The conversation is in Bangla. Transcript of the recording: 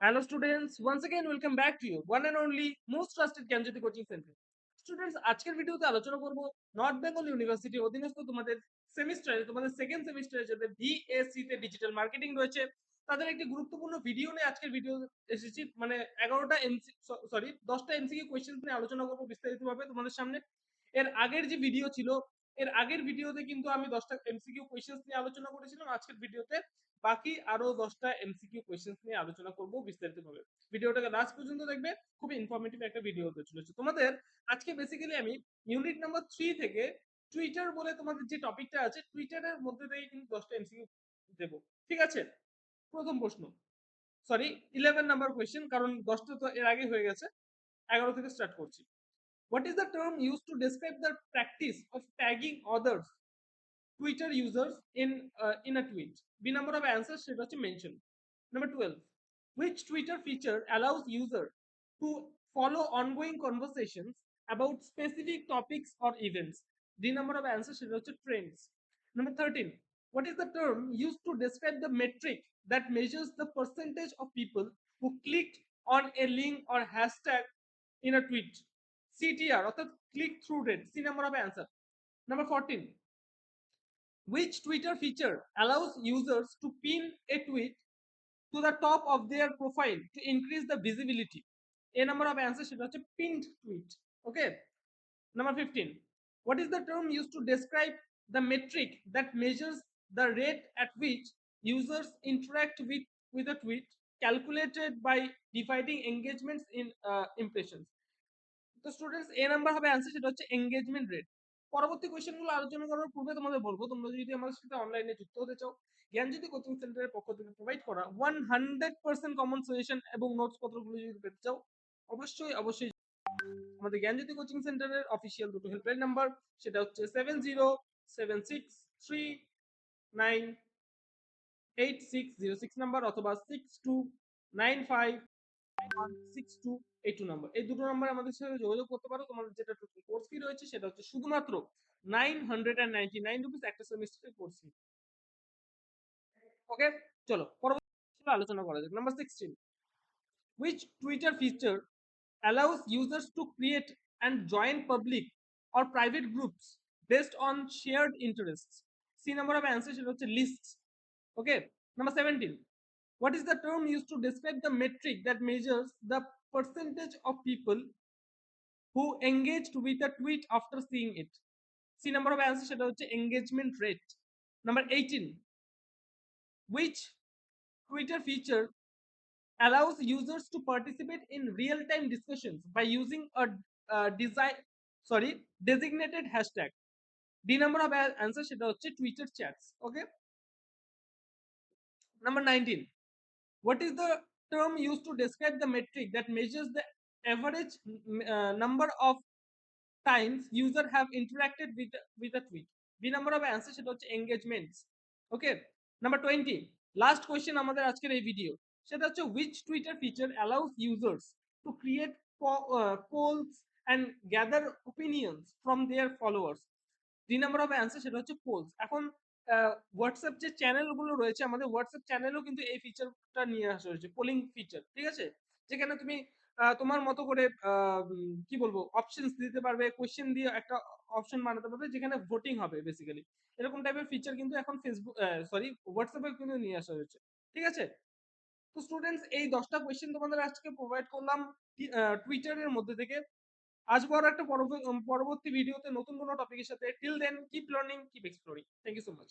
Hello students, once again welcome back to you, one and only most trusted Gyanjyoti coaching centre students আজকের ভিডিওতে আলোচনা করব নর্থ বেঙ্গল ইউনিভার্সিটি অধীনস্থ তোমাদের সেমিস্টারে তোমাদের সেকেন্ড সেমিস্টারে যাদের বিএসসি তে ডিজিটাল মার্কেটিং রয়েছে। তাদের একটি গুরুত্বপূর্ণ ভিডিও নিয়ে আজকের ভিডিও এসেছি। মানে এগারোটা এমসি সরি দশটা এমসিকিউ কোয়েশ্চেন নিয়ে আলোচনা করব বিস্তারিতভাবে তোমাদের সামনে। এর আগের যে ভিডিও ছিল এর আগের ভিডিওতে কিন্তু আমি দশটা এমসিকিউ কোয়েশ্চেন নিয়ে আলোচনা করেছিলাম। আজকের ভিডিওতে বাকি আরও দশটা এমসিকিউ কোয়েশ্চেন নিয়ে আলোচনা করব বিস্তারিতভাবে। ভিডিওটাকে লাস্ট পর্যন্ত দেখবে খুব ইনফরমেটিভ একটা ভিডিও হতে চলেছে। তোমাদের আজকে বেসিক্যালি আমি ইউনিট নাম্বার থ্রি থেকে টুইটার বলে তোমাদের যে টপিকটা আছে টুইটারের মধ্যে থেকে কিন্তু দশটা এমসিকিউ দেব। ঠিক আছে? প্রথম প্রশ্ন। সরি ইলেভেন নাম্বার কোয়েশ্চেন কারণ দশটা তো এর আগে হয়ে গেছে। এগারো থেকে স্টার্ট করছি। What is the term used to describe the practice of tagging others, Twitter users in uh, in a tweet? The number of answers should be mentioned. Number 12. Which Twitter feature allows user to follow ongoing conversations about specific topics or events? The number of answers should be trends. Number 13. What is the term used to describe the metric that measures the percentage of people who clicked on a link or hashtag in a tweet? CTR অর্থাৎ click through rate. C number of answer. Number 14. which Twitter feature allows users to pin a tweet to the top of their profile to increase the visibility. A number of answers সেটা হচ্ছে pinned tweet. Okay. Number 15. What is the term used to describe the metric that measures the rate at which users interact with, with a tweet calculated by dividing engagements in uh, impressions? তো স্টুডেন্টস এ নাম্বার হবে অ্যান্সার সেটা হচ্ছে এঙ্গেজমেন্ট রেট পরবর্তী কোয়েশ্চেনগুলো আলোচনা করার পূর্বে তোমাদের বলব, তোমরা যদি আমাদের সাথে অনলাইনে যুক্ত হতে চাও জ্ঞানজ্যোতি কোচিং সেন্টারের পক্ষ থেকে প্রোভাইড করা one hundred percent common suggestion এবং নোটস পত্রগুলো যদি পেতে চাও, অবশ্যই অবশ্যই আমাদের জ্ঞানজ্যোতি কোচিং সেন্টারের অফিসিয়াল দুটো হেল্পলাইন নাম্বার সেটা হচ্ছে seven zero seven six three nine eight six zero six number অথবা সিক্স টু নাইন ফাইভ এই টু নাম্বার এই দুটো নাম্বার আমাদের সাথে যোগাযোগ করতে পারো তোমাদের যেটা কোর্স ফি রয়েছে সেটা হচ্ছে শুধুমাত্র nine hundred and ninety nine rupees একটা সেমিস্টারের কোর্স ফি ওকে চলো পরবর্তী আলোচনা করা যাক number sixteen which Twitter feature allows users to create and join public or private groups based on shared interests. C number of answers সেটা হচ্ছে lists. Okay. Number 17. What is the term used to describe the metric that measures the percentage of people who engaged with a tweet after seeing it? C number of answers সেটা হচ্ছে engagement rate. Number 18. Which Twitter feature allows users to participate in real-time discussions by using a uh, design sorry designated hashtag d number of answer সেটা হচ্ছে twitter chats okay number 19 What is the term used to describe the metric that measures the average uh, number of times user have interacted with with a tweet b number of answer সেটা হচ্ছে engagements okay number 20 last question আমাদের আজকের এই ভিডিও সেটা হচ্ছে which twitter feature allows users to create uh, polls and gather opinions from their followers the number of answer সেটা হচ্ছে polls এখন হোয়াটসঅ্যাপ যে চ্যানেলগুলো রয়েছে, আমাদের হোয়াটসঅ্যাপ চ্যানেলও কিন্তু এই ফিচারটা নিয়ে আসা হয়েছে পোলিং ফিচার ঠিক আছে? যেখানে তুমি তোমার মতো করে কি বলব অপশনস দিতে পারবে কোয়েশ্চেন দিয়ে একটা অপশন বানাতে পারবে, যেখানে ভোটিং হবে বেসিক্যালি এরকম টাইপের ফিচার কিন্তু এখন ফেসবুক সরি হোয়াটসঅ্যাপে কিন্তু নিয়ে আসা হয়েছে, ঠিক আছে? তো স্টুডেন্টস এই দশটা কোয়েশ্চেন তোমাদের আজকে প্রোভাইড করলাম টুইটারের মধ্যে থেকে। আসব আর একটা পরবর্তী ভিডিওতে নতুন কোনো টপিকের সাথে till then keep learning keep exploring thank you so much